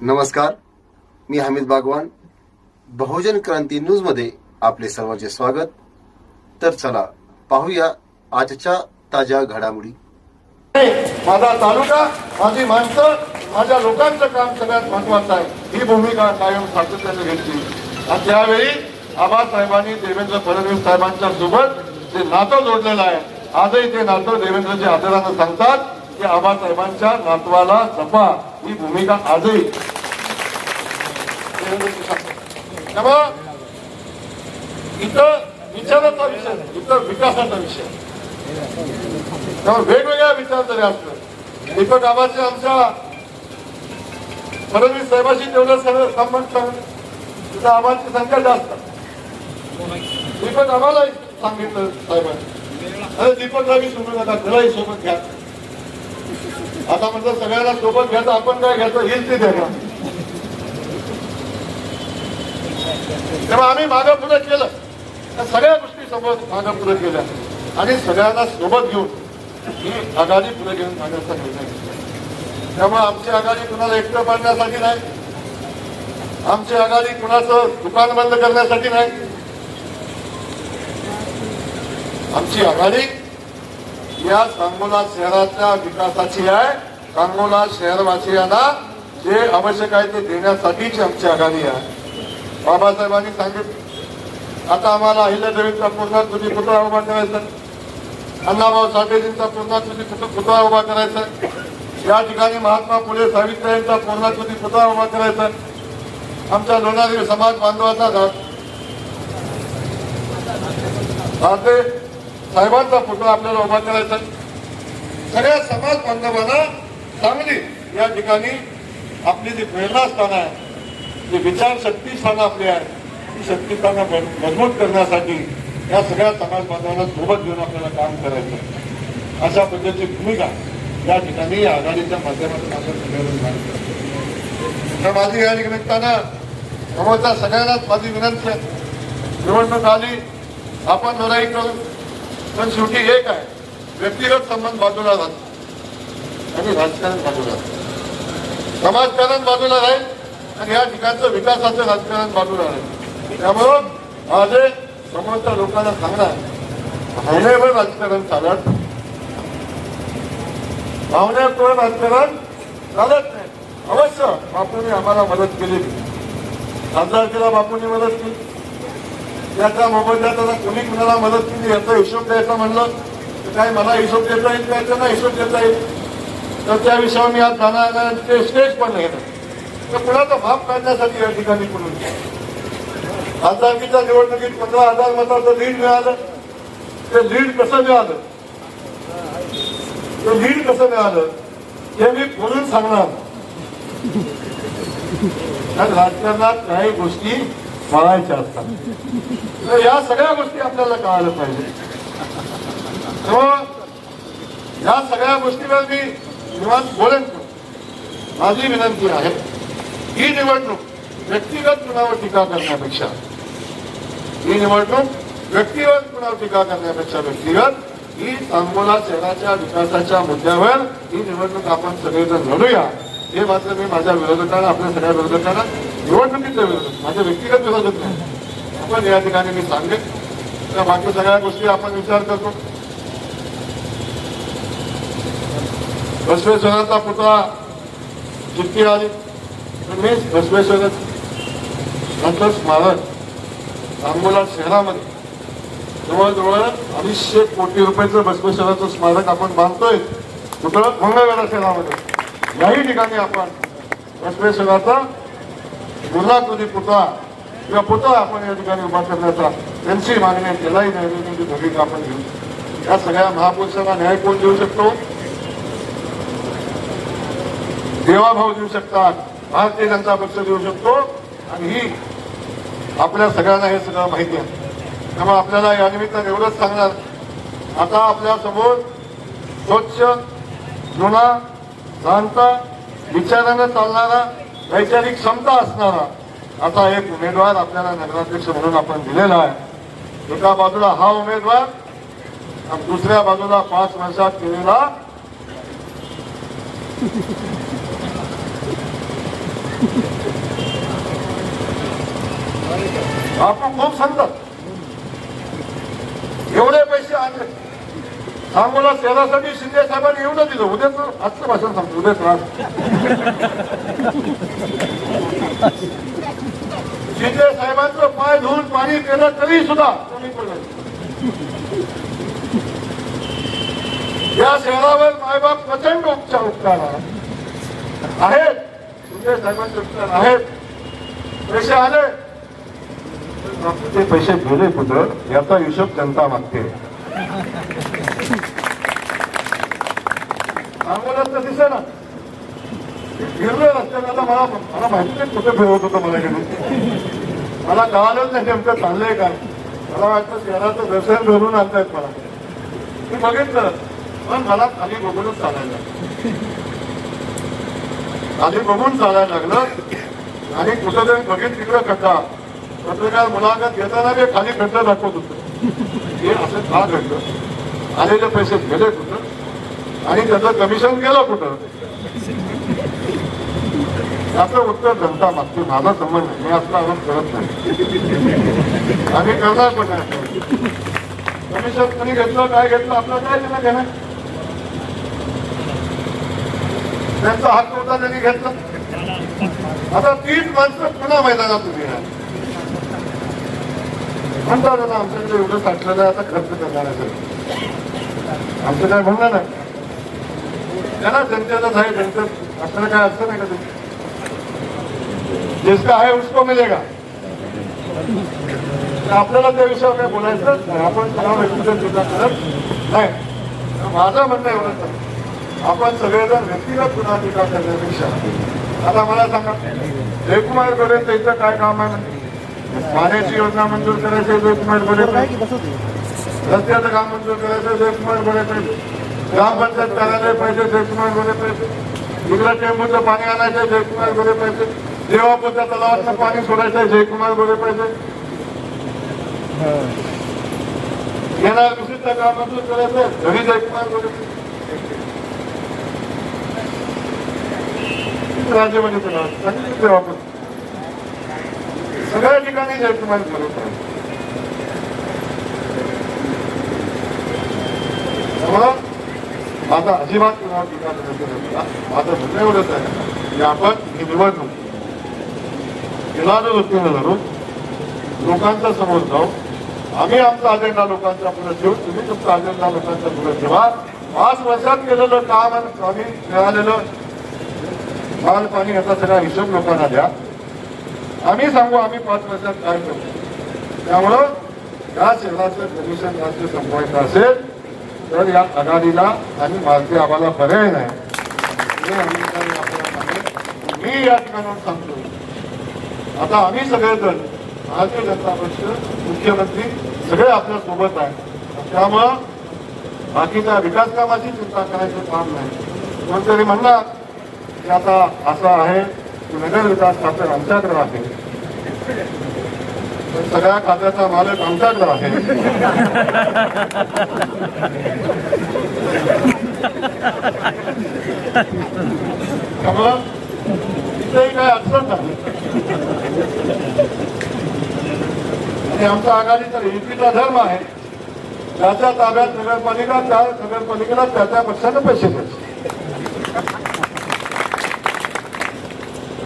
नमस्कार. मी हमीद बागवान. बहुजन क्रांती न्यूजमध्ये आपले सर्वांचे स्वागत. तर चला पाहूया आजच्या ताज्या घडामोडी. माझा तालुका माझी माणसं माझ्या लोकांचं काम सगळ्यात महत्वाचं आहे. ही भूमिका कायम सातत्याने घेतली आणि त्यावेळी आबासाहेबांनी देवेंद्र फडणवीस साहेबांच्या सोबत जे नातं जोडलेलं आहे आजही ते नातं देवेंद्रजी आदरानं सांगतात की आबासाहेबांच्या नातवाला जपा. ही भूमिका आजही देवेंद्रजी सांगतात त्यामुळं इथं विचाराचा विषय नाही, इथं विकासाचा विषय आहे. त्यामुळे वेगवेगळ्या विचारधारे असतात दीपक आबाचे आमच्या फडणवीस साहेबाशी तेवढं सगळं संबंध चांगले तिथं आबाची संख्या जास्त. दीपक आम्हाला सांगितलं साहेबांनी. अरे दीपक रावी सोबत नका घराही सोबत घ्या. आता म्हणलं सगळ्यांना सोबत घ्यायचं आपण काय घ्यायचं हेच ते द्या तेव्हा आम्ही मागं पुढे केलं. त्या सगळ्या गोष्टी सोबत मागं पुढे केल्या. आणि सगळ्यांना सोबत घेऊन ही आघाडी पुढे घेऊन जाण्याचा निर्णय घेतला. त्यामुळे आमची आघाडी कुणाला एकटं पाडण्यासाठी नाही. आमची आघाडी कुणाचं दुकान बंद करण्यासाठी नाही. आमची आघाडी या सांगोला शहराच्या विकासाची आहे. सांगोला शहरवासियांना जे आवश्यक आहे ते देण्यासाठीची आमची आघाडी आहे. बाबासाहेबांनी सांगितलं. आता आम्हाला अहिल्यादेवींचा पूर्ण तुम्ही पुतळा उभा करायचा? अण्णाभाऊ साठेजींचा पूर्णाकृती पुत- पुतळा उभा करायचा? या ठिकाणी महात्मा फुले सावित्रीयांचा पूर्णाकृती पुतळा उभा करायचा? आमच्या लोणारी समाज बांधवाचा भारतीय साहेबांचा पुतळा आपल्याला उभा करायचा सगळ्या समाज बांधवांना चांगली या ठिकाणी आपली जी प्रेरणास्थानं आहे जी विचारशक्तीस्थानं आपली आहे ती शक्तीस्थानं मजबूत करण्यासाठी या सगळ्या समाज बांधवांना सोबत घेऊन आपल्याला काम करायचं अशा पद्धतीची भूमिका या ठिकाणी या आघाडीच्या माध्यमातून आपण सगळ्यांना तर माझी या निमित्तानं समोरच्या सगळ्यांनाच माझी विनंती आहे. निवडणूक आली आपण लढाई करू. पण शेवटी एक आहे व्यक्तिगत संबंध बाजूला राहतो आणि राजकारण बाजूला समाजकारण बाजूला राहील आणि या ठिकाणचं विकासाचं राजकारण बाजूला राहील. त्यामुळं माझे समोरच्या लोकांना सांगणार भावनेवर राजकारण चालत भावनेवर राजकारण चालत नाही. अवश्य बापूंनी आम्हाला मदत केली खासदारकीला बापूंनी मदत केली. याचा मोबदला त्याला कुणी कुणाला मदत केली याचा हिशोब द्यायचा म्हणलं तर काय मला हिशोब देता येईल काय त्यांना हिशोब देता येईल? तर त्या विषयावर मी आज जाणार आणि ते स्टेज पण नाही घेणार. तर कुणाचा भाग काढण्यासाठी या ठिकाणी कुणून खासदारकीच्या निवडणुकीत पंधरा हजार मताचं लीड मिळालं. ते लीड कसं मिळालं? ते लीड कसं मिळालं? हे मी बोलून सांगणार. राजकारणात काही गोष्टी पाळायच्या असतात. तर या सगळ्या गोष्टी आपल्याला कळायला पाहिजे. त्यामुळं या सगळ्या गोष्टीवर मी निवांत बोलेन माझी विनंती आहे ही निवडणूक व्यक्तिगत कुणावर टीका करण्यापेक्षा ही निवडणूक व्यक्तिगत कुणावर टीका करण्यापेक्षा व्यक्तिगत ही सांगोला शहराच्या विकासाच्या मुद्द्यावर ही निवडणूक आपण सगळेजण लढूया. हे मात्र मी माझ्या विरोधकांना आपल्या सगळ्या विरोधकांना निवडणुकीतले विरोधक माझ्या व्यक्तिगत विरोधात नाही. आपण या ठिकाणी मी सांगेन. त्या बाकी सगळ्या गोष्टी आपण विचार करतो. बसवेश्वराचा पुतळा जितकी आली मी बसवेश्वर नंतर स्मारक सांगोला शहरामध्ये. जवळजवळ अडीचशे कोटी रुपयाचं बसवेश्वराचं स्मारक आपण बांधतोय. पुतळा मंगळवेढा शहरामध्ये. याही ठिकाणी आपण बसवेश्वराचा पूर्णाकृती पुतळा किंवा पुतळा आपण या ठिकाणी उभा करण्याचा. त्यांची मागणी आहे त्यालाही भूमिका आपण घेऊ. या सगळ्या महापुरुषांना न्याय कोण देऊ शकतो? देवाभाव देऊ शकतात भारतीय जनता पक्ष देऊ शकतो आणि ही आपल्या सगळ्यांना हे सगळं माहिती आहे. त्यामुळे आपल्याला या निमित्तानं एवढंच सांगणार. आता आपल्यासमोर स्वच्छ जुना शांत विचारानं चालणारा वैचारिक क्षमता असणारा आता एक उमेदवार आपल्याला नगराध्यक्ष म्हणून आपण दिलेला आहे. एका बाजूला हा उमेदवार आणि दुसऱ्या बाजूला पाच वर्षात केलेला आपण खूप सांगतात एवढे पैसे आणले सांगोला शहरासाठी शिंदे साहेबांनी येऊन दिलं उद्याच आजचं भाषण सांगतो उद्याच आज शिंदे साहेबांचं पाय धुवून पाणी केलं तरी सुद्धा या शहरावर मायबाप प्रचंड उपचार उपचार आहेत. शिंदे साहेबांचे उपचार आहेत. पैसे आले. ते पैसे गेले कुठं? याचा हिशोब जनता मागते. आम्हाला तर दिसे ना फिरलो रस्त्याने आता मला मला माहिती नाही कुठे फिरवत होतं मला गेलो मला कळालंच नाही नेमकं चाललंय काय. मला वाटतं शहराचं दर्शन धरून आणतायत मला. मी बघितलं पण मला खाली बघूनच चालायला खाली बघून चालायला लागलं. आणि कुठं तरी बघित तिकडं खड्डा. पत्रकार मुलाखत घेताना मी खाली खड्डा दाखवत होतो. हे असं का घडलं? आलेले पैसे गेले कुठं? आणि त्याचं कमिशन गेलं कुठं? याचं उत्तर जनता मागते. माझा संबंध नाही. मी असला आरोप करत नाही. आम्ही करणार पण नाही. कमिशन कोणी घेतलं काय घेतलं आपलं काय त्यांना घेणं त्यांचा हक्क होता त्यांनी घेतला? आता तीच माणसं पुन्हा मैदानात उभी म्हणतात आता आमच्याकडे एवढं साठलेलं आहे आता खर्च करणार आहे. आमचं काय म्हणणं नाही. त्यांना जनतेचं आहे जनतेत आपल्याला काय असतं नाही का तुम्ही जिसका है उसको मिलेगा। तर आपल्याला त्या विषयावर काय बोलायचं? नाही. आपण कोणावर व्यक्तिगत टीका करत नाही. माझं म्हणणं एवढंच आहे. आपण सगळेजण व्यक्तिगत गुन्हा टीका करण्यापेक्षा आता मला सांगा जयकुमार गोरेंचं इथं काय काम आहे? पाण्याची योजना मंजूर करायची आहे जयकुमार गोरे? रस्त्याचं काम मंजूर करायचं आहे जयकुमार गोरे? पाहिजे ग्रामपंचायत कार्यालय पाहिजे जयकुमार गोरे? पाहिजे इकडं टेंबूचं पाणी आणायचं आहे जयकुमार गोरे? पाहिजे देवापूरच्या तलावातलं पाणी सोडायचं जयकुमार गोरे पाहिजे. येणार विशिष्ट काम मंजूर करायचं घरी जयकुमार गोरे पाहिजे. राज्यमध्ये तलाव सांगितलं देवापूर सगळ्या ठिकाणी जयकुमार गोरे पाहिजे. आता अजिबात कुणावर टीका एवढंच आहे. की आपण ही निवडणूक निलाद वृत्तीने धरून लोकांच्या समोर जाऊ आम्ही आमचा अजेंडा लोकांच्या पुढे ठेवू तुम्ही तुमचा अजेंडा लोकांच्या पुढे ठेवा. पाच वर्षात केलेलं काम आणि आम्ही मिळालेलं माल पाणी याचा सगळा हिशोब लोकांना द्या. आम्ही सांगू आम्ही पाच वर्षात काय करू. त्यामुळं या शहराचं प्रदूषण राज्य संपवायचं असेल तर या आघाडीला आणि मालकी आम्हाला पर्याय नाही. मी या ठिकाणावर सांगतो. आता आम्ही सगळेजण भारतीय जनता पक्ष मुख्यमंत्री सगळे आपल्यासोबत आहे त्यामुळं बाकीच्या विकास कामाची चिंता करायचं काम नाही. कोणतरी म्हणणार की आता असं आहे की नगर विकास खातं आमच्याकडे आहे. सगळ्या खात्याचा मालक आमच्याकडे आहे. त्यामुळं तिथेही काही अडचण नाही. आणि आमचा आघाडी तर युतीचा धर्म आहे. ज्याच्या ताब्यात नगरपालिका त्या नगरपालिकेला त्या पक्षाने पैसे द्यायचे.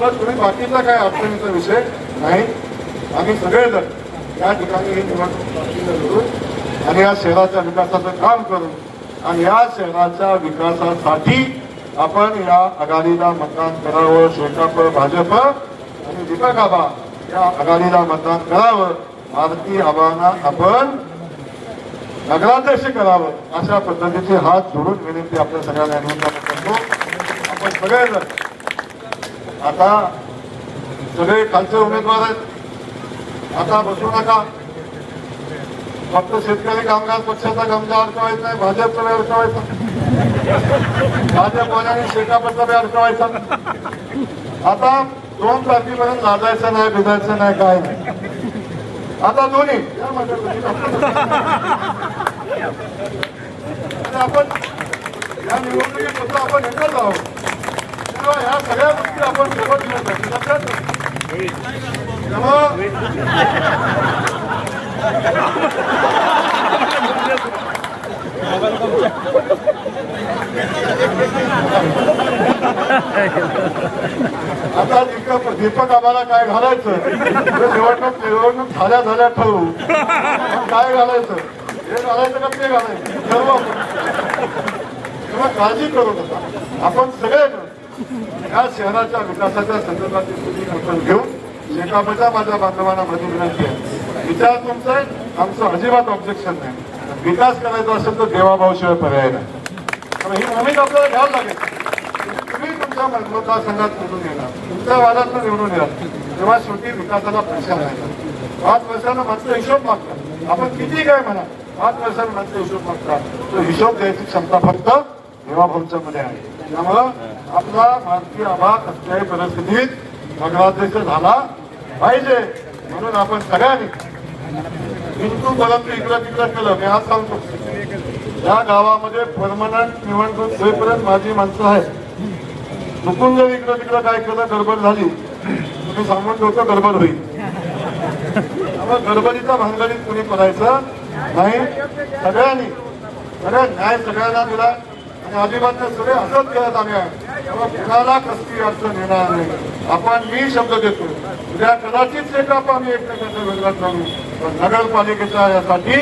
तर तुम्ही बाकीचा काय अडचणीचा विषय नाही. आम्ही सगळेजण या ठिकाणी ही निवडणूक आणि या शहराच्या विकासाचं काम करू आणि या शहराच्या विकासासाठी आपण या आघाडीला मतदान करावं शेकाप भाजप दीपक आबा या आघाडीला मतदान करावं. भारतीय आबांना आपण नगराध्यक्ष करावं. अशा पद्धतीचे हात जोडून विनंती आपल्या सगळ्यांना निवडणूक करतो. आपण सगळेजण आता सगळे खालचे उमेदवार आहेत. आता बसू नका. फक्त शेतकरी कामगार पक्षाचा गमजा अडकवायचा नाही भाजपचा बी अडकवायचा भाजपवाल्याने शेकापचा अर्थ अडकवायचा आता दोन तारखेपर्यंत लाजायचं नाही भिजायचं नाही काय नाही. आता दोन्ही. आपण या निवडणुकीत आपण एकच आहोत. तेव्हा ह्या सगळ्या गोष्टी आपण सोबत घेऊन जातो. लक्षात तेव्हा आता इतकं दीपक आम्हाला काय घालायचं? निवडणूक निवडणूक झाल्या झाल्या ठरवू. काय घालायचं? हे घालायचं का ते घालायचं? ठरवू आपण. तेव्हा काळजी करू नका. आपण सगळे या शहराच्या विकासाच्या संदर्भातील तुम्ही घेऊन शेकापच्या माझ्या बांधवांना माझी विनंती आहे. विचार तुमचा आहे. आमचं अजिबात ऑब्जेक्शन नाही. विकास करायचा असेल तर देवाभाऊशिवाय पर्याय नाही. ही भूमिका आपल्याला घ्यावं लागेल. तुम्ही तुमच्या मतदारसंघात निवडून येणार. तुमच्या वादातून निवडून येणार. तेव्हा शेवटी विकासाला पैसा नाही पाच वर्षांना मात्र हिशोब मागतात आपण किती काय म्हणा पाच वर्षांना मात्र हिशोब मागतात तो हिशोब द्यायची क्षमता फक्त देवाभाऊच्या मध्ये आहे. त्यामुळं आपला भारतीय आभार कसल्याही परिस्थितीत नगराध्यक्ष झाला पाहिजे. म्हणून आपण सगळ्यांनी बिलकुल मला तू इकडं तिकडं केलं मी आज सांगतो. या गावामध्ये परमनंट निवडणूक होईपर्यंत माझी माणसं आहेत. चुकून जर इकडं तिकडं काय केलं गडबड झाली तुम्ही सांगून ठेवतो गडबड होईल. त्यामुळे गडबडीचा भानगडीत कुणी करायचं नाही. सगळ्यांनी सगळ्या न्याय सगळ्यांना दिला आणि अजिबात सगळे असंच करत आम्ही. आहे कुणाला कसली अडचण येणार नाही. आपण मी शब्द देतो. उद्या कदाचित एक आपण एकमेकांच्या विरोधात जाऊ. पण नगरपालिकेच्या यासाठी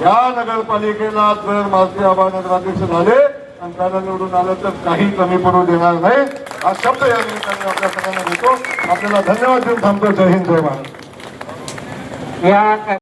या नगरपालिकेला जर माझे आबा नगराध्यक्ष झाले आणि त्याला निवडून आलं तर काही कमी पडू देणार नाही. हा शब्द या निमित्ताने आपल्या सगळ्यांना देतो. आपल्याला धन्यवाद देऊन थांबतो. जय हिंद जय महाराज या